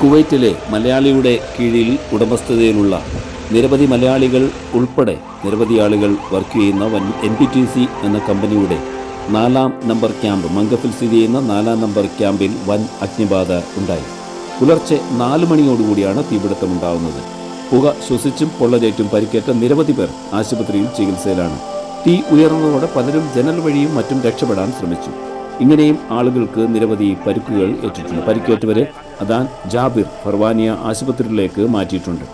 കുവൈറ്റിലെ മലയാളിയുടെ കീഴിൽ ഉടമസ്ഥതയിലുള്ള നിരവധി മലയാളികൾ ഉൾപ്പെടെ നിരവധി ആളുകൾ വർക്ക് ചെയ്യുന്ന വൻ എൻ പി ടി സി എന്ന കമ്പനിയുടെ നാലാം നമ്പർ ക്യാമ്പ് മംഗഫിൽ സ്ഥിതി ചെയ്യുന്ന നാലാം നമ്പർ ക്യാമ്പിൽ വൻ അഗ്നിബാധ ഉണ്ടായി. പുലർച്ചെ നാല് മണിയോടുകൂടിയാണ് തീപിടുത്തമുണ്ടാകുന്നത് പുക ശ്വസിച്ചും പൊള്ളലേറ്റും പരിക്കേറ്റ നിരവധി പേർ ആശുപത്രിയിൽ ചികിത്സയിലാണ്. തീ ഉയർന്നതോടെ പലരും ജനൽ വഴിയും മറ്റും രക്ഷപ്പെടാൻ ശ്രമിച്ചു. ഇങ്ങനെയും ആളുകൾക്ക് നിരവധി പരിക്കുകൾ ഏറ്റിട്ടുണ്ട്. പരിക്കേറ്റവരെ അദാൻ ജാബിർ ഫർവാനിയ ആശുപത്രിയിലേക്ക് മാറ്റിയിട്ടുണ്ട്.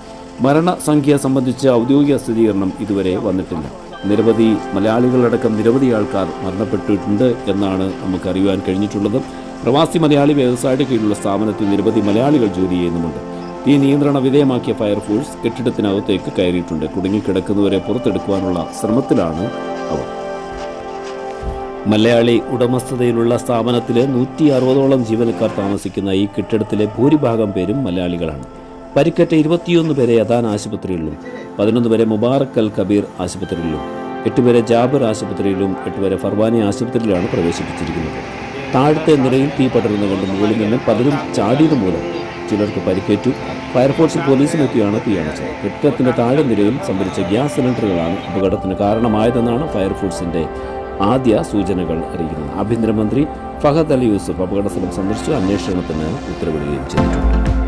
മരണസംഖ്യ സംബന്ധിച്ച ഔദ്യോഗിക സ്ഥിരീകരണം ഇതുവരെ വന്നിട്ടില്ല. നിരവധി മലയാളികളടക്കം നിരവധി ആൾക്കാർ മരണപ്പെട്ടിട്ടുണ്ട് എന്നാണ് നമുക്ക് അറിയുവാൻ കഴിഞ്ഞിട്ടുള്ളത്. പ്രവാസി മലയാളി വ്യവസായയുടെ കീഴിലുള്ള സ്ഥാപനത്തിൽ നിരവധി മലയാളികൾ ജോലി ചെയ്യുന്നുമുണ്ട്. തീ നിയന്ത്രണ വിധേയമാക്കിയ ഫയർഫോഴ്സ് കെട്ടിടത്തിനകത്തേക്ക് കയറിയിട്ടുണ്ട്. കുടുങ്ങിക്കിടക്കുന്നവരെ പുറത്തെടുക്കുവാനുള്ള ശ്രമത്തിലാണ് അവർ. മലയാളി ഉടമസ്ഥതയിലുള്ള സ്ഥാപനത്തിലെ നൂറ്റി അറുപതോളം ജീവനക്കാർ താമസിക്കുന്ന ഈ കെട്ടിടത്തിലെ ഭൂരിഭാഗം പേരും മലയാളികളാണ്. പരിക്കേറ്റ ഇരുപത്തിയൊന്ന് പേരെ അദാൻ ആശുപത്രിയിലും പതിനൊന്ന് പേരെ മുബാറക്കൽ കബീർ ആശുപത്രിയിലും എട്ടുപേരെ ജാബർ ആശുപത്രിയിലും എട്ടുപേരെ ഫർവാനി ആശുപത്രിയിലാണ് പ്രവേശിപ്പിച്ചിരിക്കുന്നത്. താഴത്തെ നിലയിൽ തീ പടരുന്നതുകൊണ്ട് മുകളിൽ നിന്ന് പലരും ചാടിയതു മൂലം ചിലർക്ക് പരിക്കേറ്റു. ഫയർഫോഴ്സും പോലീസുമൊക്കെയാണ് എത്തിയാണ് തീ അണച്ചത്. കെട്ടിടത്തിന്റെ താഴെ നിലയിൽ സംഭരിച്ച ഗ്യാസ് സിലിണ്ടറുകളാണ് അപകടത്തിന് കാരണമായതെന്നാണ് ഫയർഫോഴ്സിന്റെ ആദ്യ സൂചനകൾ അറിയിക്കുന്നത്. ആഭ്യന്തരമന്ത്രി ഫഹദ് അലി യൂസുഫ് അപകടസ്ഥലം സന്ദർശിച്ച് അന്വേഷണത്തിന് ഉത്തരവിടുകയും ചെയ്തിട്ടുണ്ട്